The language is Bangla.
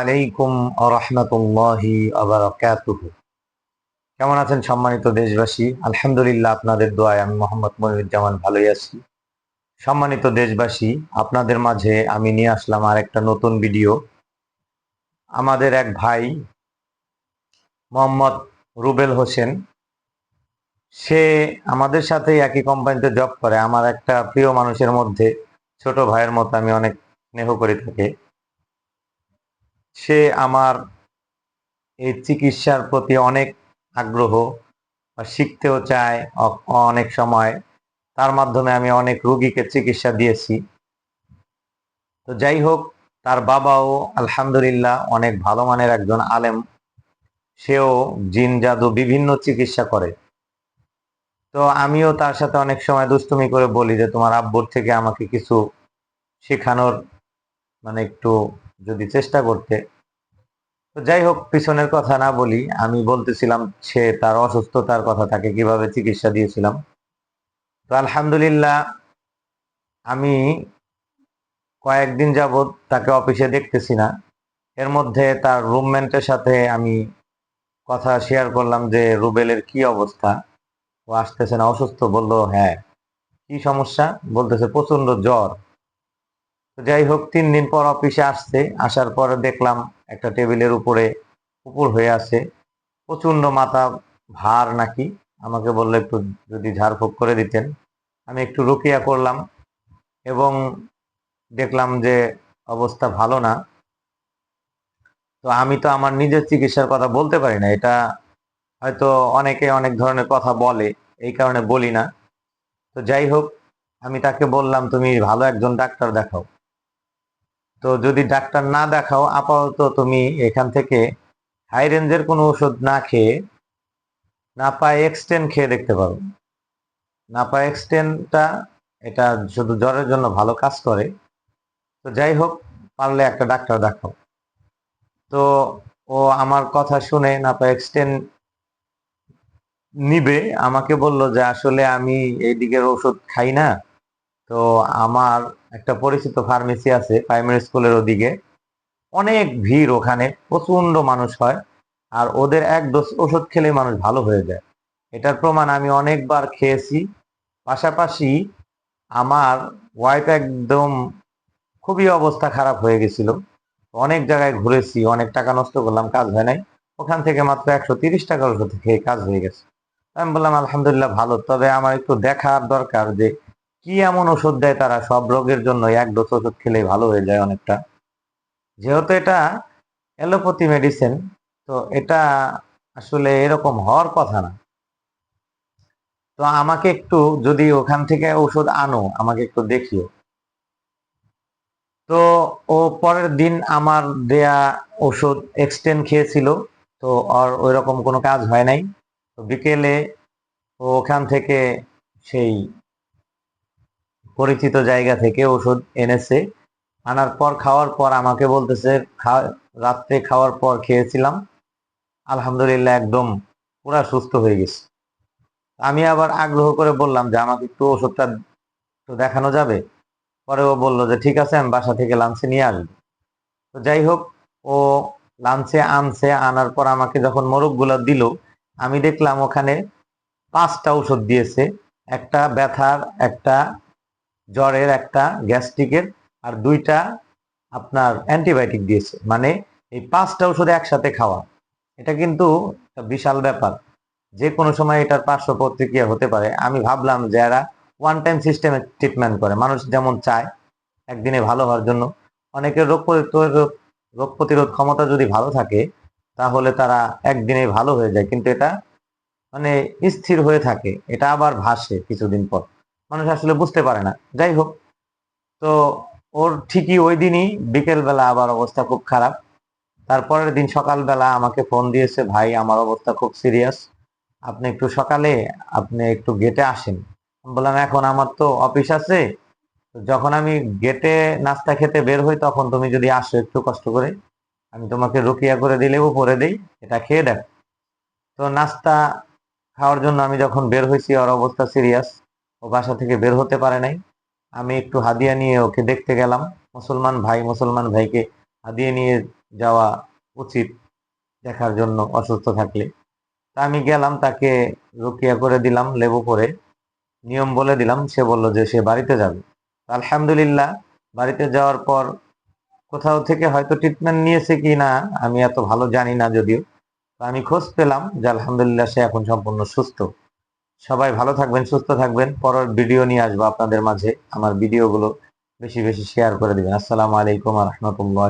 আলাইকুম কেমন আছেন সম্মানিত দেশবাসী? আলহামদুলিল্লাহ আপনাদের দোয়ায় আমি মোহাম্মদ মনিরুজ্জামান ভালোই আছি। সম্মানিত দেশবাসী, আপনাদের মাঝে আমি নিয়ে আসলাম আর একটা নতুন ভিডিও। আমাদের এক ভাই মোহাম্মদ রুবেল হোসেন, সে আমাদের সাথে একই কোম্পানিতে জব করে। আমার একটা প্রিয় মানুষের মধ্যে ছোট ভাইয়ের মতো আমি অনেক স্নেহ করে থাকি। সে আমার এই চিকিৎসার প্রতি অনেক আগ্রহ শিখতেও চায় অনেক সময়। তার মাধ্যমে আমি অনেক রুগীকে চিকিৎসা দিয়েছি। তো যাই হোক, তার বাবাও আলহামদুলিল্লাহ অনেক ভালো মানের একজন আলেম। সেও জিন, জাদু বিভিন্ন চিকিৎসা করে। তো আমিও তার সাথে অনেক সময় দুষ্টুমি করে বলি যে, তোমার আব্বুর থেকে আমাকে কিছু শেখানোর মানে একটু যদি চেষ্টা করতে। যাই হোক, পিছনের কথা না বলি, আমি বলতেছিলাম সে তার অসুস্থতার কথা তাকে কীভাবে চিকিৎসা দিয়েছিলাম। তো আলহামদুলিল্লাহ, আমি কয়েকদিন যাবৎ তাকে অফিসে দেখতেছি না। এর মধ্যে তার রুমমেন্টের সাথে আমি কথা শেয়ার করলাম যে, রুবেলের কি অবস্থা? ও আসতেছে না, অসুস্থ। বলল হ্যাঁ কি সমস্যা? বলতেছে প্রচণ্ড জ্বর। যাই হোক, তিন দিন পর অফিসে আসছে। আসার পরে দেখলাম একটা টেবিলের উপরে উপর হয়ে আছে। প্রচণ্ড মাথা ভার নাকি? আমাকে বলল, একটু যদি ঝাড়ফুঁক করে দিতেন। আমি একটু রুকিয়া করলাম এবং দেখলাম যে অবস্থা ভালো না। তো আমি তো আমার নিজের চিকিৎসার কথা বলতে পারি না। এটা হয়তো অনেকে অনেক ধরনের কথা বলে, এই কারণে বলি না। তো যাই হোক, আমি তাকে বললাম, তুমি ভালো একজন ডাক্তার দেখাও। তো যদি ডাক্তার না দেখাও, আপাতত তুমি এখান থেকে হাই রেঞ্জের কোনো ওষুধ না খেয়ে নাপা এক্সটেন খেয়ে দেখতে পারো। নাপা এক্সটেনটা এটা শুধু জ্বরের জন্য ভালো কাজ করে। তো যাই হোক, পারলে একটা ডাক্তার দেখাও। তো ও আমার কথা শুনে নাপা এক্সটেন নিবে, আমাকে বলল যে আসলে আমি এই দিকের ওষুধ খাই না। তো আমার একটা পরিচিত ফার্মেসি আছে প্রাইমারি স্কুলের ওদিকে। অনেক ভিড় ওখানে প্রচণ্ড মানুষ হয়, আর ওদের এক ডোজ ওষুধ খেলে মানুষ ভালো হয়ে যায়। এটার প্রমাণ আমি অনেকবার খেয়েছি। পাশাপাশি আমার ওয়াইফ একদম খুবই অবস্থা খারাপ হয়ে গেছিল। অনেক জায়গায় ঘুরেছি, অনেক টাকা নষ্ট করলাম, কাজ হয় নাই। ওখান থেকে মাত্র একশো তিরিশ টাকার ওষুধ খেয়ে কাজ হয়ে গেছে। আমি বললাম, আলহামদুলিল্লাহ, ভালো। তবে আমার একটু দেখার দরকার যে কি এমন ওষুধ দেয় তারা? সব রোগের জন্য এক ডোজ ওষুধ খেলেই ভালো হয়ে যায় অনেকটা। যেহেতু এটা অ্যালোপ্যাথি মেডিসিন তো এটা আসলে এরকম হওয়ার কথা না। তো আমাকে একটু যদি ওখান থেকে ওষুধ আনো, আমাকে একটু দেখিও। তো ও পরের দিন আমার দেয়া ওষুধ এক্সটেন্ড খেয়েছিল, তো আর ওই রকম কোনো কাজ হয় নাই। তো বিকেলে ওখান থেকে সেই পরিচিত জায়গা থেকে ওষুধ এনেছে। আনার পর, খাওয়ার পর আমাকে বলতেছে রাত্রে খাওয়ার পর খেয়েছিলাম। আলহামদুলিল্লাহ একদম পুরা সুস্থ হয়ে গেছে। আমি আবার আগ্রহ করে বললাম যে, আমাকে একটু ওষুধটা তো দেখানো যাবে? পরে ও বলল যে, ঠিক আছে, আমি বাসা থেকে লাঞ্চে নিয়ে আসব। তো যাই হোক, ও লাঞ্চে আনছে, আনার পর আমাকে যখন মোরগগুলো দিল, আমি দেখলাম ওখানে পাঁচটা ওষুধ দিয়েছে। একটা ব্যথার, একটা জ্বরের একটা গ্যাস্ট্রিকের আর দুইটা আপনার অ্যান্টিবায়োটিক দিয়েছে। মানে এই পাঁচটা ওষুধ একসাথে খাওয়া, এটা কিন্তু বিশাল ব্যাপার। যে কোনো সময় এটার পার্শ্ব প্রতিক্রিয়া হতে পারে। আমি ভাবলাম যে এরা ওয়ান টাইম সিস্টেমে ট্রিটমেন্ট করে। মানুষ যেমন চায় একদিনে ভালো হওয়ার জন্য। অনেকের রোগ প্রতিরোধ রোগ প্রতিরোধ ক্ষমতা যদি ভালো থাকে, তাহলে তারা একদিনে ভালো হয়ে যায়। কিন্তু এটা মানে স্থির হয়ে থাকে। এটা আবার ভাসে কিছুদিন পর। মানুষ আসলে বুঝতে পারে না। যাই হোক, তো ওর ঠিকই ওই দিনই বিকেলবেলা আবার অবস্থা খুব খারাপ। তারপরের দিন সকালবেলা আমাকে ফোন দিয়েছে, ভাই, আমার অবস্থা খুব সিরিয়াস আপনি একটু সকালে আপনি একটু গেটে আসেন। বললাম, এখন আমার তো অফিস আছে। যখন আমি গেটে নাস্তা খেতে বের হই, তখন তুমি যদি আসো একটু কষ্ট করে, আমি তোমাকে রুকিয়া করে দিলে, উপরে দেই, এটা খেয়ে দেখ। তো নাস্তা খাওয়ার জন্য আমি যখন বের হয়েছি ওর অবস্থা সিরিয়াস ও বাসা থেকে বের হতে পারে নাই। আমি একটু হাদিয়া নিয়ে ওকে দেখতে গেলাম। মুসলমান ভাই, মুসলমান ভাইকে দিয়ে নিয়ে যাওয়া উচিত দেখার জন্য অসুস্থ থাকলে। তা আমি গেলাম, তাকে রুকিয়া করে দিলাম, লেবু করে। নিয়ম বলে দিলাম, সে বলল যে সে বাড়িতে যাবে। আলহামদুলিল্লাহ, বাড়িতে যাওয়ার পর কোথাও থেকে হয়তো ট্রিটমেন্ট নিয়েছে কি না, আমি এত ভালো জানি না যদিও। আমি খোঁজ পেলাম যে আলহামদুলিল্লাহ সে এখন সম্পূর্ণ সুস্থ। সবাই ভালো থাকবেন, সুস্থ থাকবেন। পরের ভিডিও নিয়ে আসব আপনাদের মাঝে। আমার ভিডিওগুলো বেশি বেশি শেয়ার করে দিবেন। আসসালামু আলাইকুম রহমতুল্লাহ